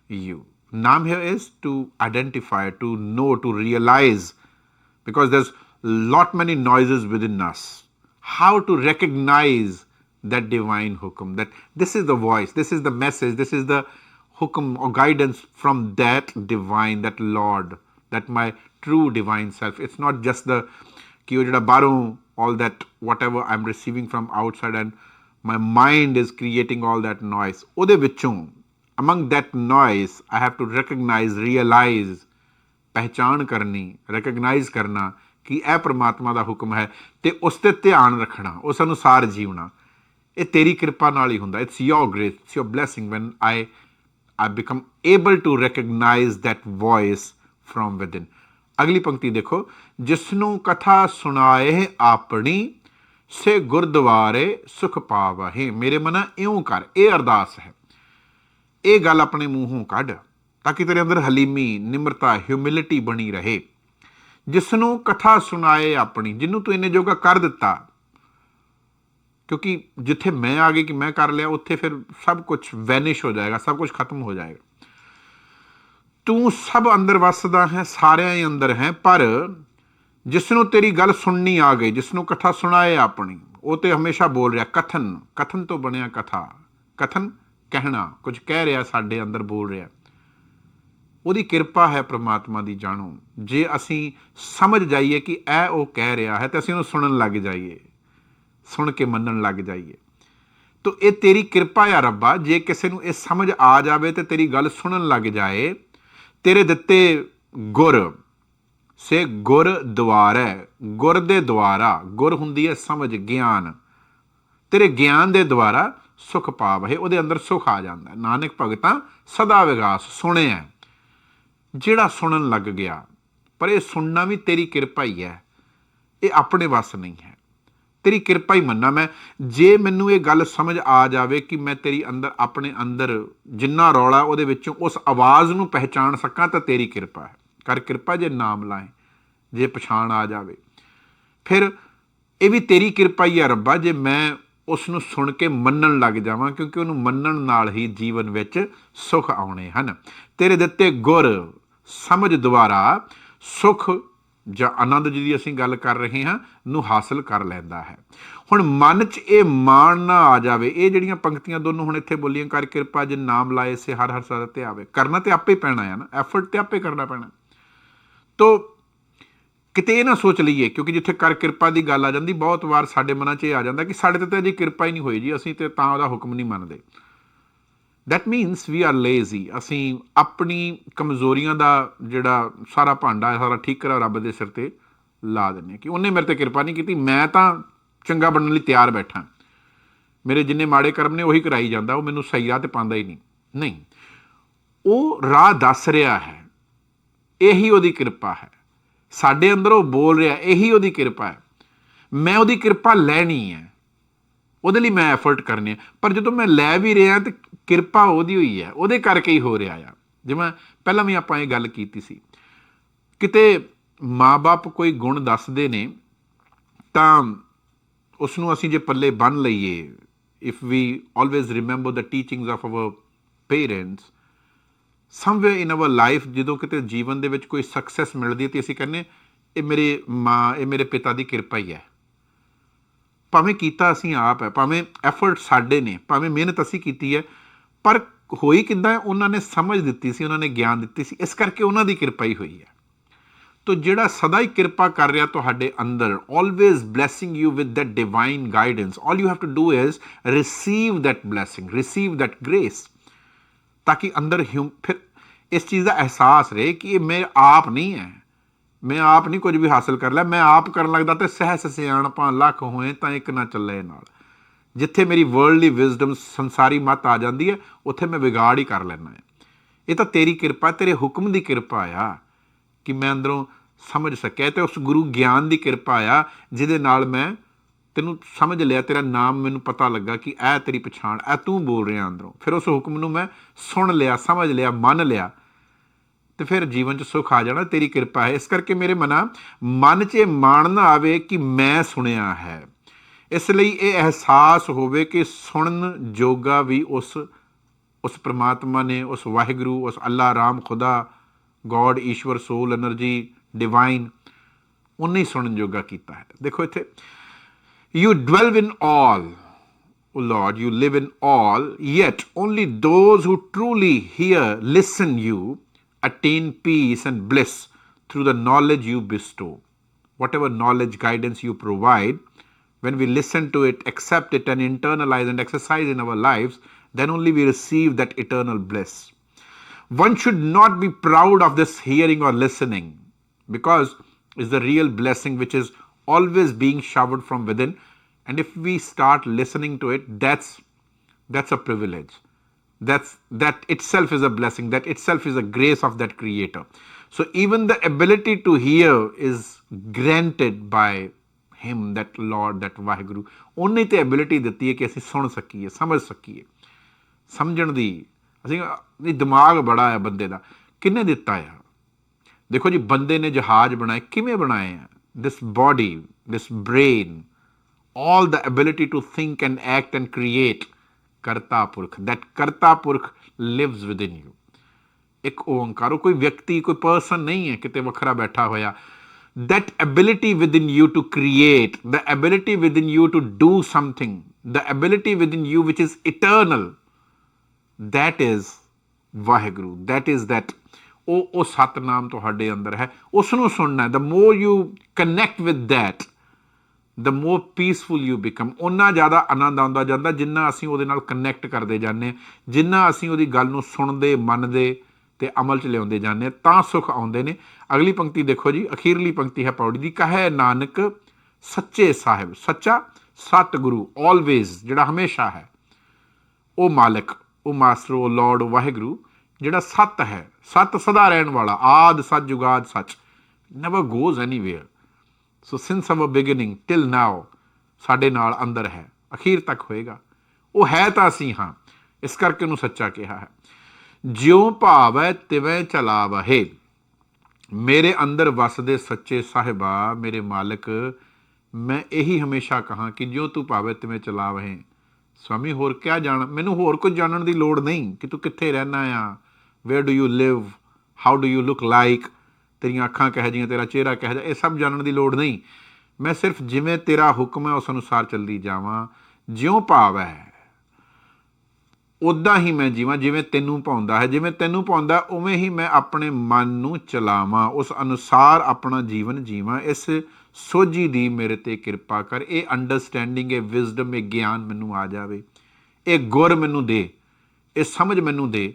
Speaker 1: you. Nam here is to identify, to know, to realize, because there's lot many noises within us. How to recognize that divine hukum, that this is the voice, this is the message, this is the hukum or guidance from that divine, that Lord, that my true divine self. It's not just the ਕਿ ਉਹ ਜਿਹੜਾ ਬਾਹਰੋਂ all that whatever I'm receiving from outside and my mind is creating all that noise ਉਹਦੇ ਵਿੱਚੋਂ among that noise I have to recognize realize ਪਹਿਚਾਨ ਕਰਨੀ recognize ਕਰਨਾ ਕਿ ਇਹ ਪ੍ਰਮਾਤਮਾ ਦਾ ਹੁਕਮ ਹੈ ਤੇ ਉਸ ਤੇ ਧਿਆਨ ਰੱਖਣਾ ਉਸ ਅਨੁਸਾਰ ਜੀਵਣਾ ਇਹ ਤੇਰੀ ਕਿਰਪਾ ਨਾਲ ਹੀ ਹੁੰਦਾ it's your grace it's your blessing when I I become able to recognize that voice from within. ਅਗਲੀ ਪੰਕਤੀ ਦੇਖੋ ਜਿਸ ਨੂੰ ਕਥਾ ਸੁਣਾਏ ਆਪਣੀ ਸੇ ਗੁਰਦੁਆਰੇ ਸੁਖ ਪਾਵਹਿ ਮੇਰੇ ਮਨ ਇਉਂ ਕਰ ਇਹ ਅਰਦਾਸ ਹੈ ਇਹ ਗੱਲ ਆਪਣੇ ਮੂੰਹੋਂ ਕੱਢ ਤਾਂ ਕਿ ਤੇਰੇ ਅੰਦਰ ਹਲੀਮੀ ਨਿਮਰਤਾ ਹਿਊਮਿਲਿਟੀ ਬਣੀ ਰਹੇ ਜਿਸ ਨੂੰ ਕਥਾ ਸੁਣਾਏ ਆਪਣੀ ਜਿਹਨੂੰ ਤੂੰ ਇਹਨੇ ਜੋਗਾ ਕਰ ਦਿੱਤਾ ਕਿਉਂਕਿ ਜਿੱਥੇ ਮੈਂ ਆ ਗਈ ਕਿ ਮੈਂ ਕਰ ਲਿਆ ਉੱਥੇ ਫਿਰ ਸਭ ਕੁਝ ਵੈਨਿਸ਼ ਹੋ ਜਾਏਗਾ ਸਭ ਕੁਝ ਖਤਮ ਹੋ ਜਾਏਗਾ ਤੂੰ ਸਭ ਅੰਦਰ ਵਸਦਾ ਹੈ ਸਾਰਿਆਂ ਹੀ ਅੰਦਰ ਹੈ ਪਰ ਜਿਸ ਨੂੰ ਤੇਰੀ ਗੱਲ ਸੁਣਨੀ ਆ ਗਈ ਜਿਸ ਨੂੰ ਕਥਾ ਸੁਣਾਏ ਆਪਣੀ ਉਹ ਤੇ ਹਮੇਸ਼ਾ ਬੋਲ ਰਿਹਾ ਕਥਨ ਕਥਨ ਤੋਂ ਬਣਿਆ ਕਥਾ ਕਥਨ ਕਹਿਣਾ ਕੁਝ ਕਹਿ ਰਿਹਾ ਸਾਡੇ ਅੰਦਰ ਬੋਲ ਰਿਹਾ ਉਹਦੀ ਕਿਰਪਾ ਹੈ ਪ੍ਰਮਾਤਮਾ ਦੀ ਜਾਣੋ ਜੇ ਅਸੀਂ ਸਮਝ ਜਾਈਏ ਕਿ ਇਹ ਉਹ ਕਹਿ ਰਿਹਾ ਹੈ ਤੇ ਅਸੀਂ ਉਹਨੂੰ ਸੁਣਨ ਲੱਗ ਜਾਈਏ ਸੁਣ ਕੇ ਮੰਨਣ ਲੱਗ ਜਾਈਏ। ਤੋ ਇਹ ਤੇਰੀ ਕਿਰਪਾ ਆ ਰੱਬਾ, ਜੇ ਕਿਸੇ ਨੂੰ ਇਹ ਸਮਝ ਆ ਜਾਵੇ ਤੇ ਤੇਰੀ ਗੱਲ ਸੁਣਨ ਲੱਗ ਜਾਏ। ਤੇਰੇ ਦਿੱਤੇ ਗੁਰ, ਸੇ ਗੁਰ ਦੁਆਰੈ, ਗੁਰ ਦੇ ਦੁਆਰਾ, ਗੁਰ ਹੁੰਦੀ ਹੈ ਸਮਝ ਗਿਆਨ। ਤੇਰੇ ਗਿਆਨ ਦੇ ਦੁਆਰਾ ਸੁਖ ਪਾਵਹਿ ਉਹਦੇ ਅੰਦਰ ਸੁਖ ਆ ਜਾਂਦਾ। ਨਾਨਕ ਭਗਤਾਂ ਸਦਾ ਵਿਗਾਸ ਸੁਣਿਆ ਜਿਹੜਾ ਸੁਣਨ ਲੱਗ ਗਿਆ, ਪਰ ਇਹ ਸੁਣਨਾ ਵੀ ਤੇਰੀ ਕਿਰਪਾ ਹੀ ਹੈ ਇਹ ਆਪਣੇ ਵੱਸ ਨਹੀਂ ਹੈ। ਤੇਰੀ ਕਿਰਪਾ ਹੀ ਮੰਨਾ ਮੈਂ। ਜੇ ਮੈਨੂੰ ਇਹ ਗੱਲ ਸਮਝ ਆ ਜਾਵੇ ਕਿ ਮੈਂ ਤੇਰੀ ਅੰਦਰ, ਆਪਣੇ ਅੰਦਰ ਜਿੰਨਾ ਰੌਲਾ ਉਹਦੇ ਵਿੱਚੋਂ ਉਸ ਆਵਾਜ਼ ਨੂੰ ਪਹਿਚਾਨ ਸਕਾਂ, ਤਾਂ ਤੇਰੀ ਕਿਰਪਾ ਹੈ। ਕਰ ਕਿਰਪਾ ਜੇ ਨਾਮ ਲਾਏ, ਜੇ ਪਛਾਣ ਆ ਜਾਵੇ। ਫਿਰ ਇਹ ਵੀ ਤੇਰੀ ਕਿਰਪਾ ਹੀ ਹੈ ਰੱਬਾ, ਜੇ ਮੈਂ ਉਸ ਨੂੰ ਸੁਣ ਕੇ ਮੰਨਣ ਲੱਗ ਜਾਵਾਂ, ਕਿਉਂਕਿ ਉਹਨੂੰ ਮੰਨਣ ਨਾਲ ਹੀ ਜੀਵਨ ਵਿੱਚ ਸੁਖ ਆਉਣੇ ਹਨ। ਤੇਰੇ ਦਿੱਤੇ ਗੁਰ, ਸਮਝ ਦੁਆਰਾ ਸੁਖ ਜਾਂ ਆਨੰਦ ਜਿਹਦੀ ਅਸੀਂ ਗੱਲ ਕਰ ਰਹੇ ਹਾਂ, ਨੂੰ ਹਾਸਲ ਕਰ ਲੈਂਦਾ ਹੈ। ਹੁਣ ਮਨ 'ਚ ਇਹ ਮਾਣ ਨਾ ਆ ਜਾਵੇ, ਇਹ ਜਿਹੜੀਆਂ ਪੰਕਤੀਆਂ ਦੋਨੋਂ ਹੁਣ ਇੱਥੇ ਬੋਲੀਆਂ, ਕਰ ਕਿਰਪਾ ਜੇ ਨਾਮ ਲਾਏ, ਸੇ ਹਰ ਹਰ ਸਦਾ ਤੇ ਆਵੇ। ਕਰਨਾ ਤੇ ਆਪੇ ਪੈਣਾ ਹੈ ਨਾ ਐਫਰਟ ਤੇ ਆਪੇ ਕਰਨਾ ਪੈਣਾ। ਤੋ ਕਿਤੇ ਇਹ ਨਾ ਸੋਚ ਲਈਏ, ਕਿਉਂਕਿ ਜਿੱਥੇ ਕਰ ਕਿਰਪਾ ਦੀ ਗੱਲ ਆ ਜਾਂਦੀ, ਬਹੁਤ ਵਾਰ ਸਾਡੇ ਮਨਾਂ 'ਚ ਇਹ ਆ ਜਾਂਦਾ ਕਿ ਸਾਡੇ ਤੇ ਤਾਂ ਜੀ ਕਿਰਪਾ ਹੀ ਨਹੀਂ ਹੋਈ ਜੀ, ਅਸੀਂ ਤੇ ਤਾਂ ਉਹਦਾ ਹੁਕਮ ਨਹੀਂ ਮੰਨਦੇ। That means we are lazy ਅਸੀਂ ਆਪਣੀ ਕਮਜ਼ੋਰੀਆਂ ਦਾ ਜਿਹੜਾ ਸਾਰਾ ਭਾਂਡਾ ਹੈ, ਸਾਰਾ ਠੀਕਰਾ ਰੱਬ ਦੇ ਸਿਰ ਤੇ ਲਾ ਦਿੰਦੇ ਹਾਂ। ਕਿ ਉਹਨੇ ਮੇਰੇ ਤੇ ਕਿਰਪਾ ਨਹੀਂ ਕੀਤੀ, ਮੈਂ ਤਾਂ ਚੰਗਾ ਬਣਨ ਲਈ ਤਿਆਰ ਬੈਠਾ। ਮੇਰੇ ਜਿੰਨੇ ਮਾੜੇ ਕਰਮ ਨੇ, ਉਹੀ ਕਰਾਈ ਜਾਂਦਾ। ਉਹ ਮੈਨੂੰ ਸਹੀ ਰਾਹ ਤੇ ਪਾਉਂਦਾ ਹੀ ਨਹੀਂ। ਨਹੀਂ। ਉਹ ਰਾਹ ਦੱਸ ਰਿਹਾ ਹੈ। ਇਹੀ ਉਹਦੀ ਕਿਰਪਾ ਹੈ। ਸਾਡੇ ਅੰਦਰ ਉਹ ਬੋਲ ਰਿਹਾ, ਇਹੀ ਉਹਦੀ ਕਿਰਪਾ ਹੈ। ਮੈਂ ਉਹਦੀ ਕਿਰਪਾ ਲੈਣੀ ਹੈ। ਉਹਦੇ ਲਈ ਮੈਂ ਐਫਰਟ ਕਰਨੀ ਹੈ। ਪਰ ਜਦੋਂ ਮੈਂ ਲੈ ਵੀ ਰਿਹਾ ਤੇ ਕਿਰਪਾ ਉਹਦੀ ਹੋਈ ਹੈ, ਉਹਦੇ ਕਰਕੇ ਹੀ ਹੋ ਰਿਹਾ ਆ। ਜਿਵੇਂ ਪਹਿਲਾਂ ਵੀ ਆਪਾਂ ਇਹ ਗੱਲ ਕੀਤੀ ਸੀ। ਕਿਤੇ ਮਾਪੇ ਕੋਈ ਗੁਣ ਦੱਸਦੇ ਨੇ, ਤਾਂ ਉਸ ਨੂੰ ਅਸੀਂ ਜੇ ਪੱਲੇ ਬੰਨ ਲਈਏ if we always remember the teachings of our parents somewhere in our life ਜਦੋਂ ਕਿਤੇ ਜੀਵਨ ਦੇ ਵਿੱਚ ਕੋਈ ਸਕਸੈਸ ਮਿਲਦੀ ਹੈ, ਤੇ ਅਸੀਂ ਕਹਿੰਨੇ ਇਹ ਮੇਰੇ ਮਾਂ, ਇਹ ਮੇਰੇ ਪਿਤਾ ਦੀ ਕਿਰਪਾ ਹੀ ਹੈ। ਭਾਵੇਂ ਕੀਤਾ ਅਸੀਂ ਆਪ ਹੈ, ਭਾਵੇਂ ਐਫਰਟ ਸਾਡੇ ਨੇ, ਭਾਵੇਂ ਮਿਹਨਤ ਅਸੀਂ ਕੀਤੀ ਹੈ ਪਰ ਹੋਈ ਕਿੱਦਾਂ ਉਹਨਾਂ ਨੇ ਸਮਝ ਦਿੱਤੀ ਸੀ, ਉਹਨਾਂ ਨੇ ਗਿਆਨ ਦਿੱਤੀ ਸੀ। ਇਸ ਕਰਕੇ ਉਹਨਾਂ ਦੀ ਕਿਰਪਾ ਹੀ ਹੋਈ ਹੈ। ਤੋ ਜਿਹੜਾ ਸਦਾ ਹੀ ਕਿਰਪਾ ਕਰ ਰਿਹਾ ਤੁਹਾਡੇ ਅੰਦਰ, always blessing you with that divine guidance all you have to do is receive that blessing receive that grace ਤਾਂ ਕਿ ਅੰਦਰ ਹਿਊ ਫਿਰ ਇਸ ਚੀਜ਼ ਦਾ ਅਹਿਸਾਸ ਰਹੇ ਕਿ ਇਹ ਮੈਂ ਆਪ ਨਹੀਂ ਹੈ ਮੈਂ ਆਪ ਨਹੀਂ ਕੁਝ ਵੀ ਹਾਸਲ ਕਰ ਲਿਆ ਮੈਂ ਆਪ ਕਰਨ ਲੱਗਦਾ ਤੇ ਸਹਿਸ ਸਿਆਣਪਾਂ ਲੱਖ ਹੋਏ ਤਾਂ ਇੱਕ ਨਾ ਚੱਲੇ ਨਾਲ ਜਿੱਥੇ ਮੇਰੀ ਵਰਲਡਲੀ ਵਿਜ਼ਡਮ ਸੰਸਾਰੀ ਮਤ ਆ ਜਾਂਦੀ ਹੈ, ਉੱਥੇ ਮੈਂ ਵਿਗਾੜ ਹੀ ਕਰ ਲੈਣਾ ਹੈ। ਇਹ ਤਾਂ ਤੇਰੀ ਕਿਰਪਾ, ਤੇਰੇ ਹੁਕਮ ਦੀ ਕਿਰਪਾ ਆ ਕਿ ਮੈਂ ਅੰਦਰੋਂ ਸਮਝ ਸਕਿਆ ਤੇ ਉਸ ਗੁਰੂ ਗਿਆਨ ਦੀ ਕਿਰਪਾ ਆ, ਜਿਹਦੇ ਨਾਲ ਮੈਂ ਤੈਨੂੰ ਸਮਝ ਲਿਆ, ਤੇਰਾ ਨਾਮ ਮੈਨੂੰ ਪਤਾ ਲੱਗਾ ਕਿ ਇਹ ਤੇਰੀ ਪਛਾਣ, ਇਹ ਤੂੰ ਬੋਲ ਰਿਹਾ ਅੰਦਰੋਂ। ਫਿਰ ਉਸ ਹੁਕਮ ਨੂੰ ਮੈਂ ਸੁਣ ਲਿਆ, ਸਮਝ ਲਿਆ, ਮੰਨ ਲਿਆ ਤੇ ਫਿਰ ਜੀਵਨ 'ਚ ਸੁੱਖ ਆ ਜਾਣਾ, ਤੇਰੀ ਕਿਰਪਾ ਹੈ। ਇਸ ਕਰਕੇ ਮੇਰੇ ਮਨਾ, ਮਨ 'ਚ ਇਹ ਮਾਣ ਨਾ ਆਵੇ ਕਿ ਮੈਂ ਸੁਣਿਆ ਹੈ। ਇਸ ਲਈ ਇਹ ਅਹਿਸਾਸ ਹੋਵੇ ਕਿ ਸੁਣਨ ਜੋਗਾ ਵੀ ਉਸ ਉਸ ਪ੍ਰਮਾਤਮਾ ਨੇ ਉਸ ਵਾਹਿਗੁਰੂ ਉਸ Allah Ram Khuda God Ishwar soul energy divine ਉਹਨੇ ਸੁਣਨ ਜੋਗਾ ਕੀਤਾ ਹੈ ਦੇਖੋ ਇੱਥੇ you dwell in all O Lord, you live in all, yet only those who truly hear, listen you, attain peace and bliss through the knowledge you bestow. Whatever knowledge, guidance you provide, when we listen to it, accept it, and internalize and exercise in our lives, then only we receive that eternal bliss. One should not be proud of this hearing or listening because it's the real blessing which is always being showered from within. And if we start listening to it that's that's a privilege. That's that itself is a blessing. That itself is a grace of that creator. So even the ability to hear is granted by him, that lord, that Waheguru ਉਹਨੇ ਤੇ ability ਦਿੱਤੀ ਹੈ ਕਿ ਅਸੀਂ ਸੁਣ ਸਕੀਏ, ਸਮਝ ਸਕੀਏ। ਸਮਝਣ ਦੀ, ਅਸੀਂ, ਇਹ ਦਿਮਾਗ ਬੜਾ ਹੈ ਬੰਦੇ ਦਾ। ਕਿੰਨੇ ਦਿੱਤਾ ਆ? ਦੇਖੋ ਜੀ, ਬੰਦੇ ਨੇ ਜਹਾਜ਼ ਬਣਾਏ, ਕਿਵੇਂ ਬਣਾਏ ਆ? This body this brain all the ability to think and act and create, ਕਰਤਾ ਪੁਰਖ। That ਕਰਤਾ ਪੁਰਖ lives within you ਇੱਕ ਓੰਕਾਰ, ਉਹ ਕੋਈ ਵਿਅਕਤੀ, ਕੋਈ ਪਰਸਨ ਨਹੀਂ ਹੈ, ਕਿਤੇ ਵੱਖਰਾ ਬੈਠਾ ਹੋਇਆ। That ability within you to create the ability within you to do something the ability within you which is eternal that is Waheguru that is that ਉਹ ਉਹ ਸਤਨਾਮ ਤੁਹਾਡੇ ਅੰਦਰ ਹੈ ਉਸ ਨੂੰ ਸੁਣਨਾ ਹੈ the more you connect with that the more peaceful you become ਉਨਾ ਜ਼ਿਆਦਾ ਆਨੰਦ ਆਉਂਦਾ ਜਾਂਦਾ ਜਿੰਨਾ ਅਸੀਂ ਉਹਦੇ ਨਾਲ ਕਨੈਕਟ ਕਰਦੇ ਜਾਂਦੇ ਹਾਂ ਜਿੰਨਾ ਅਸੀਂ ਉਹਦੀ ਗੱਲ ਨੂੰ ਸੁਣਦੇ ਮੰਨਦੇ ਤੇ ਅਮਲ ਚ ਲਿਆਉਂਦੇ ਜਾਂਦੇ ਤਾਂ ਸੁਖ ਆਉਂਦੇ ਨੇ। ਅਗਲੀ ਪੰਕਤੀ ਦੇਖੋ ਜੀ, ਅਖੀਰਲੀ ਪੰਕਤੀ ਹੈ ਪੌੜੀ ਦੀ। ਕਹੇ ਨਾਨਕ, ਸੱਚੇ ਸਾਹਿਬ, ਸੱਚਾ ਸਤਿਗੁਰੂ ਆਲਵੇਜ਼ ਜਿਹੜਾ ਹਮੇਸ਼ਾ ਹੈ। ਉਹ ਮਾਲਕ, ਉਹ ਮਾਸਟਰ, ਉਹ ਲਾਰਡ ਵਾਹਿਗੁਰੂ, ਜਿਹੜਾ ਸਤ ਹੈ। ਸਤ ਸਦਾ ਰਹਿਣ ਵਾਲਾ, ਆਦ ਸਤ ਜੁਗਾਦ ਸੱਚ। Never goes anywhere so since our beginning till now ਸਾਡੇ ਨਾਲ ਅੰਦਰ ਹੈ। ਅਖੀਰ ਤੱਕ ਹੋਏਗਾ। ਉਹ ਹੈ ਤਾਂ ਅਸੀਂ ਹਾਂ। ਇਸ ਕਰਕੇ ਉਹਨੂੰ ਸੱਚਾ ਕਿਹਾ ਹੈ। ਜਿਉ ਭਾਵੈ ਤਿਵੇਂ ਚਲਾ ਵਹੇ ਮੇਰੇ ਅੰਦਰ ਵਸਦੇ ਸੱਚੇ ਸਾਹਿਬਾ, ਮੇਰੇ ਮਾਲਕ, ਮੈਂ ਇਹੀ ਹਮੇਸ਼ਾ ਕਹਾ ਕਿ ਜਿਉ ਤੂੰ ਭਾਵੇਂ ਤਿਵੇਂ ਚਲਾ ਵਹੇ ਸਵਾਮੀ, ਹੋਰ ਕਿਆ ਜਾਣ, ਮੈਨੂੰ ਹੋਰ ਕੁਝ ਜਾਣਨ ਦੀ ਲੋੜ ਨਹੀਂ ਕਿ ਤੂੰ ਕਿੱਥੇ ਰਹਿਣਾ ਆ। Where do you live how do you look like ਤੇਰੀਆਂ ਅੱਖਾਂ ਕਹਿ ਜੀਆਂ ਤੇਰਾ ਚਿਹਰਾ ਕਹਿ ਜਾ ਇਹ ਸਭ ਜਾਣਨ ਦੀ ਲੋੜ ਨਹੀਂ। ਮੈਂ ਸਿਰਫ ਜਿਵੇਂ ਤੇਰਾ ਹੁਕਮ ਹੈ, ਉਸ ਅਨੁਸਾਰ ਚੱਲਦੀ ਜਾਵਾਂ। ਜਿਉਂ ਭਾਵ ਹੈ ਉਦਾਂ ਹੀ ਮੈਂ ਜੀਵਾਂ, ਜਿਵੇਂ ਤੈਨੂੰ ਪਾਉਂਦਾ ਹੈ। ਜਿਵੇਂ ਤੈਨੂੰ ਪਾਉਂਦਾ, ਉਵੇਂ ਹੀ ਮੈਂ ਆਪਣੇ ਮਨ ਨੂੰ ਚਲਾਵਾਂ। ਉਸ ਅਨੁਸਾਰ ਆਪਣਾ ਜੀਵਨ ਜੀਵਾਂ। ਇਸ ਸੋਝੀ ਦੀ ਮੇਰੇ ਤੇ ਕਿਰਪਾ ਕਰ। ਇਹ ਅੰਡਰਸਟੈਂਡਿੰਗ ਇਹ ਵਿਜ਼ਡਮ ਇਹ ਗਿਆਨ ਮੈਨੂੰ ਆ ਜਾਵੇ। ਇਹ ਗੁਰ ਮੈਨੂੰ ਦੇ। ਇਹ ਸਮਝ ਮੈਨੂੰ ਦੇ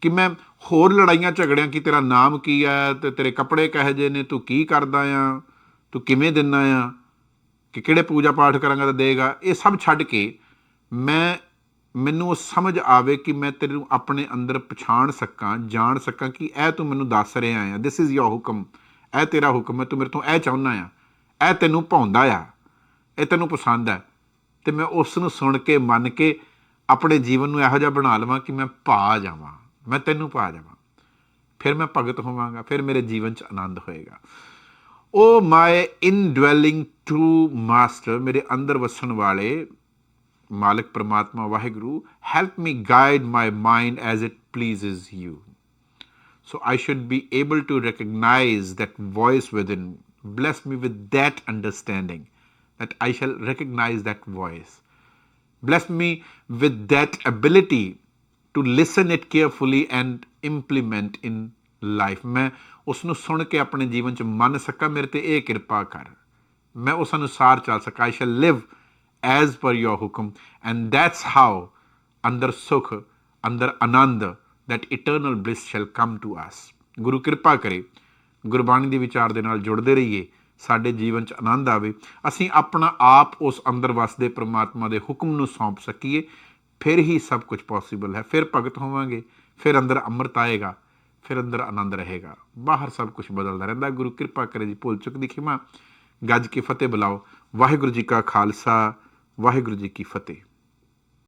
Speaker 1: ਕਿ ਮੈਂ ਹੋਰ ਲੜਾਈਆਂ, ਝਗੜਿਆਂ ਕੀ ਤੇਰਾ ਨਾਮ ਕੀ ਹੈ ਤੇ ਤੇਰੇ ਕੱਪੜੇ ਕਹੇ ਜੇ ਨੇ, ਤੂੰ ਕੀ ਕਰਦਾ ਆ, ਤੂੰ ਕਿਵੇਂ ਦਿੰਦਾ ਆ, ਕਿ ਕਿਹੜੇ ਪੂਜਾ ਪਾਠ ਕਰਾਂਗਾ ਤਾਂ ਦੇਗਾ। ਇਹ ਸਭ ਛੱਡ ਕੇ ਮੈਂ ਮੈਨੂੰ ਉਹ ਸਮਝ ਆਵੇ ਕਿ ਮੈਂ ਤੈਨੂੰ ਆਪਣੇ ਅੰਦਰ ਪਛਾਣ ਸਕਾਂ, ਜਾਣ ਸਕਾਂ ਕਿ ਇਹ ਤੂੰ ਮੈਨੂੰ ਦੱਸ ਰਿਹਾ ਆ। ਦਿਸ ਇਜ਼ ਯੋਰ ਹੁਕਮ। ਇਹ ਤੇਰਾ ਹੁਕਮ ਹੈ, ਤੂੰ ਮੇਰੇ ਤੋਂ ਇਹ ਚਾਹੁੰਦਾ ਆ। ਇਹ ਤੈਨੂੰ ਭਾਉਂਦਾ ਆ। ਇਹ ਤੈਨੂੰ ਪਸੰਦ ਹੈ ਤੇ ਮੈਂ ਉਸ ਨੂੰ ਸੁਣ ਕੇ, ਮੰਨ ਕੇ ਆਪਣੇ ਜੀਵਨ ਨੂੰ ਇਹੋ ਜਿਹਾ ਬਣਾ ਲਵਾਂ ਕਿ ਮੈਂ ਪਾ ਜਾਵਾਂ। ਮੈਂ ਤੈਨੂੰ ਪਾ ਜਾਵਾਂ। ਫਿਰ ਮੈਂ ਭਗਤ ਹੋਵਾਂਗਾ। ਫਿਰ ਮੇਰੇ ਜੀਵਨ 'ਚ ਆਨੰਦ ਹੋਏਗਾ। ਓ ਮਾਈ ਇਨਡਵੈਲਿੰਗ ਟਰੂ ਮਾਸਟਰ, ਮੇਰੇ ਅੰਦਰ ਵਸਣ ਵਾਲੇ ਮਾਲਕ ਪ੍ਰਮਾਤਮਾ Waheguru help me guide my mind as it pleases you So I should be able to recognize that voice within. Bless me with that understanding that I shall recognize that voice. Bless me with that ability to listen it carefully and implement in life. ਮੈਂ ਉਸ ਨੂੰ ਸੁਣ ਕੇ ਆਪਣੇ ਜੀਵਨ ਚ ਮੰਨ ਸਕਾਂ ਮੇਰੇ ਤੇ ਇਹ ਕਿਰਪਾ ਕਰ ਮੈਂ ਉਸ ਅਨੁਸਾਰ ਚੱਲ ਸਕਾਂ I shall live as per ਯੋਰ ਹੁਕਮ ਐਂਡ ਦੈਟਸ how ਅੰਦਰ ਸੁਖ ਅੰਦਰ ਆਨੰਦ that eternal bliss shall come to us. ਗੁਰੂ ਕਿਰਪਾ ਕਰੇ ਗੁਰਬਾਣੀ ਦੇ ਵਿਚਾਰ ਦੇ ਨਾਲ ਜੁੜਦੇ ਰਹੀਏ ਸਾਡੇ ਜੀਵਨ 'ਚ ਆਨੰਦ ਆਵੇ ਅਸੀਂ ਆਪਣਾ ਆਪ ਉਸ ਅੰਦਰ ਵਸਦੇ ਪ੍ਰਮਾਤਮਾ ਦੇ ਹੁਕਮ ਨੂੰ ਸੌਂਪ ਸਕੀਏ ਫਿਰ ਹੀ ਸਭ ਕੁਝ ਪੋਸੀਬਲ ਹੈ ਫਿਰ ਭਗਤ ਹੋਵਾਂਗੇ ਫਿਰ ਅੰਦਰ ਅੰਮ੍ਰਿਤ ਆਏਗਾ ਫਿਰ ਅੰਦਰ ਆਨੰਦ ਰਹੇਗਾ ਬਾਹਰ ਸਭ ਕੁਝ ਬਦਲਦਾ ਰਹਿੰਦਾ ਗੁਰੂ ਕਿਰਪਾ ਕਰੇ ਜੀ ਭੁੱਲ ਚੁੱਕ ਦੀ ਖਿਮਾ ਗੱਜ ਕੇ ਫਤਿਹ ਬੁਲਾਓ ਵਾਹਿਗੁਰੂ ਜੀ ਕਾ ਖਾਲਸਾ ਵਾਹਿਗੁਰੂ ਜੀ ਕੀ ਫਤਿਹ।